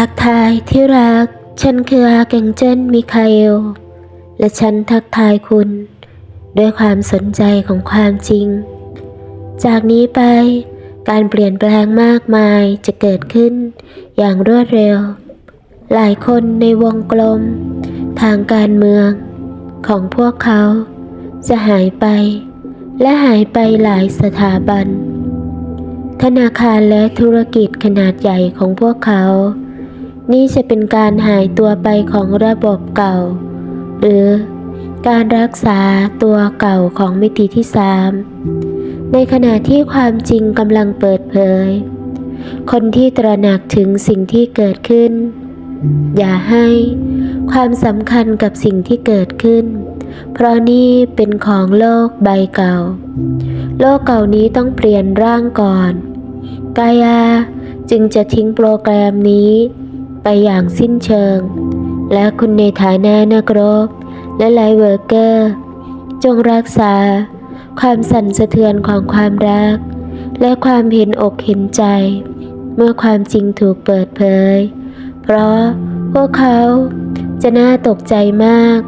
ทักทายที่รัก ฉันคืออาเกงเจนมิคาเอล และฉันทักทายคุณ ด้วยความสนใจของความจริง จากนี้ไป การเปลี่ยนแปลงมากมายจะเกิดขึ้นอย่างรวดเร็ว หลายคนในวงกลม ทางการเมือง ของพวกเขา จะหายไป และหายไปหลายสถาบัน ธนาคารและธุรกิจขนาดใหญ่ของพวกเขา นี่จะเป็นการหายตัวไปของระบบเก่า หรือการรักษาตัวเก่าของมิติที่สามในขณะที่ความจริงกำลังเปิดเผย คนที่ตระหนักถึงสิ่งที่เกิดขึ้น อย่าให้ความสำคัญกับสิ่งที่เกิดขึ้น เพราะนี่เป็นของโลกใบเก่า โลกเก่านี้ต้องเปลี่ยนร่างก่อน กายาจึงจะทิ้งโปรแกรมนี้ ไปอย่างสิ้นเชิง และคุณในฐานะนักรบ และไลเวอร์เกอร์ จงรักษา ความสั่นสะเทือนของความรัก และความเห็นอกเห็นใจ เมื่อความจริงถูกเปิดเผย เพราะพวกเขาจะน่าตกใจมาก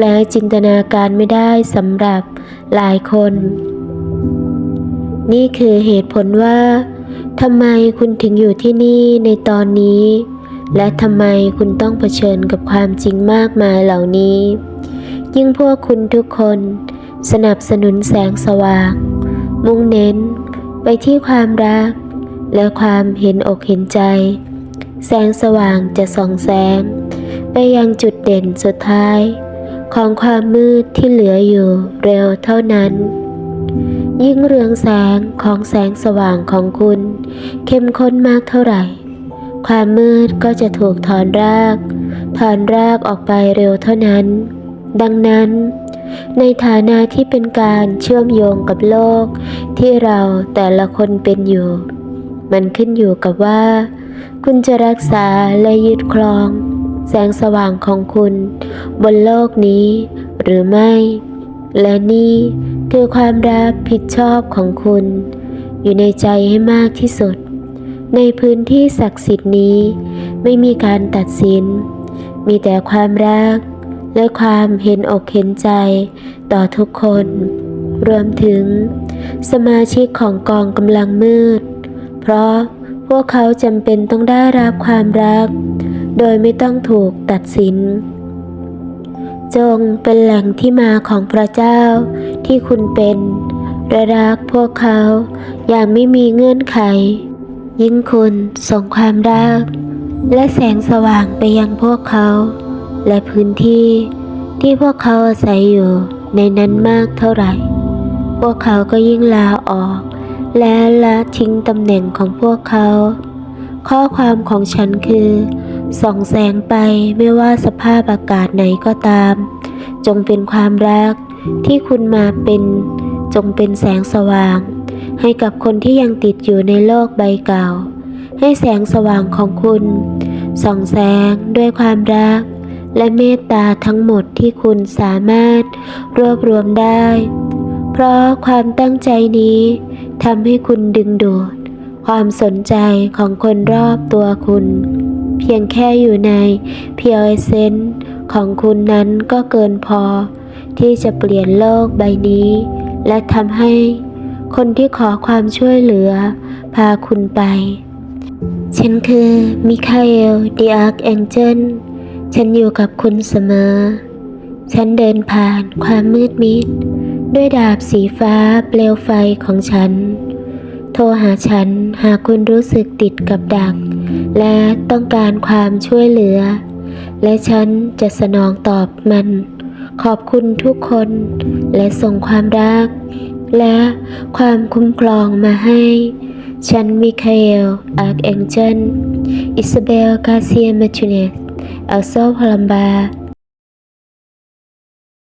และจินตนาการไม่ได้สำหรับหลายคน นี่คือเหตุผลว่าทำไมคุณถึงอยู่ที่นี่ในตอนนี้ และทำไมคุณต้องเผชิญกับความจริงมากมายเหล่านี้ ยิ่งพวกคุณทุกคน สนับสนุนแสงสว่าง มุ่งเน้นไปที่ความรัก และความเห็นอกเห็นใจ แสงสว่างจะส่องแสง ไปยังจุดเด่นสุดท้าย ของความมืดที่เหลืออยู่เร็วเท่านั้น ยิ่งเรืองแสงของแสงสว่างของคุณ เข้มข้นมากเท่าไหร่ ความมืดก็จะถูกถอนราก ถอนรากออกไปเร็วเท่านั้น ดังนั้น ในฐานะที่เป็นการเชื่อมโยงกับโลก ที่เราแต่ละคนเป็นอยู่ มันขึ้นอยู่กับว่า คุณจะรักษาและยึดครอง แสงสว่างของคุณ บนโลกนี้ หรือไม่ และนี่คือความรับผิดชอบของคุณ อยู่ในใจให้มากที่สุด ในพื้นที่ศักดิ์สิทธิ์นี้ไม่มีการตัดสิน มีแต่ความรัก และความเห็นอกเห็นใจต่อทุกคน รวมถึง สมาชิกของกองกำลังมืด เพราะพวกเขาจำเป็นต้องได้รับความรัก โดยไม่ต้องถูกตัดสิน จงเป็นแหล่งที่มาของพระเจ้าที่คุณเป็นและรักพวกเขาอย่างไม่มีเงื่อนไข ยิ่งคุณส่งความรัก และแสงสว่างไปยังพวกเขา และพื้นที่ที่พวกเขาอาศัยอยู่ในนั้นมากเท่าไหร่ พวกเขาก็ยิ่งลาออก และละทิ้งตำแหน่งของพวกเขา ข้อความของฉันคือ ส่องแสงไปไม่ว่าสภาพอากาศไหนก็ตาม จงเป็นความรักที่คุณมาเป็นจงเป็นแสงสว่าง ให้กับคนที่ยังติดอยู่ในโลกใบเก่า ให้แสงสว่างของคุณ ส่องแสงด้วยความรัก และเมตตาทั้งหมดที่คุณสามารถรวบรวมได้ เพราะความตั้งใจนี้ทำให้คุณดึงดูด ความสนใจของคนรอบตัวคุณ เพียงแค่อยู่ในเพียวเซนของคุณนั้นก็เกินพอที่จะเปลี่ยนโลกใบนี้ และทำให้ คนที่ขอความช่วยเหลือ พาคุณไป ฉันคือมิคาเอลดีอาร์คแองเจลฉันอยู่กับคุณเสมอ ฉันเดินผ่านความมืดมิด ด้วยดาบสีฟ้าเปลวไฟของฉัน โทรหาฉันหากคุณรู้สึกติดกับดัก และต้องการความช่วยเหลือ และฉันจะสนองตอบมัน ขอบคุณทุกคน และส่งความรัก และความคุ้มครองมาให้ ฉันมิคาเอล อาร์คแองเจลอิซาเบล กาเซียมาชูเนสเอลโซพลัมบา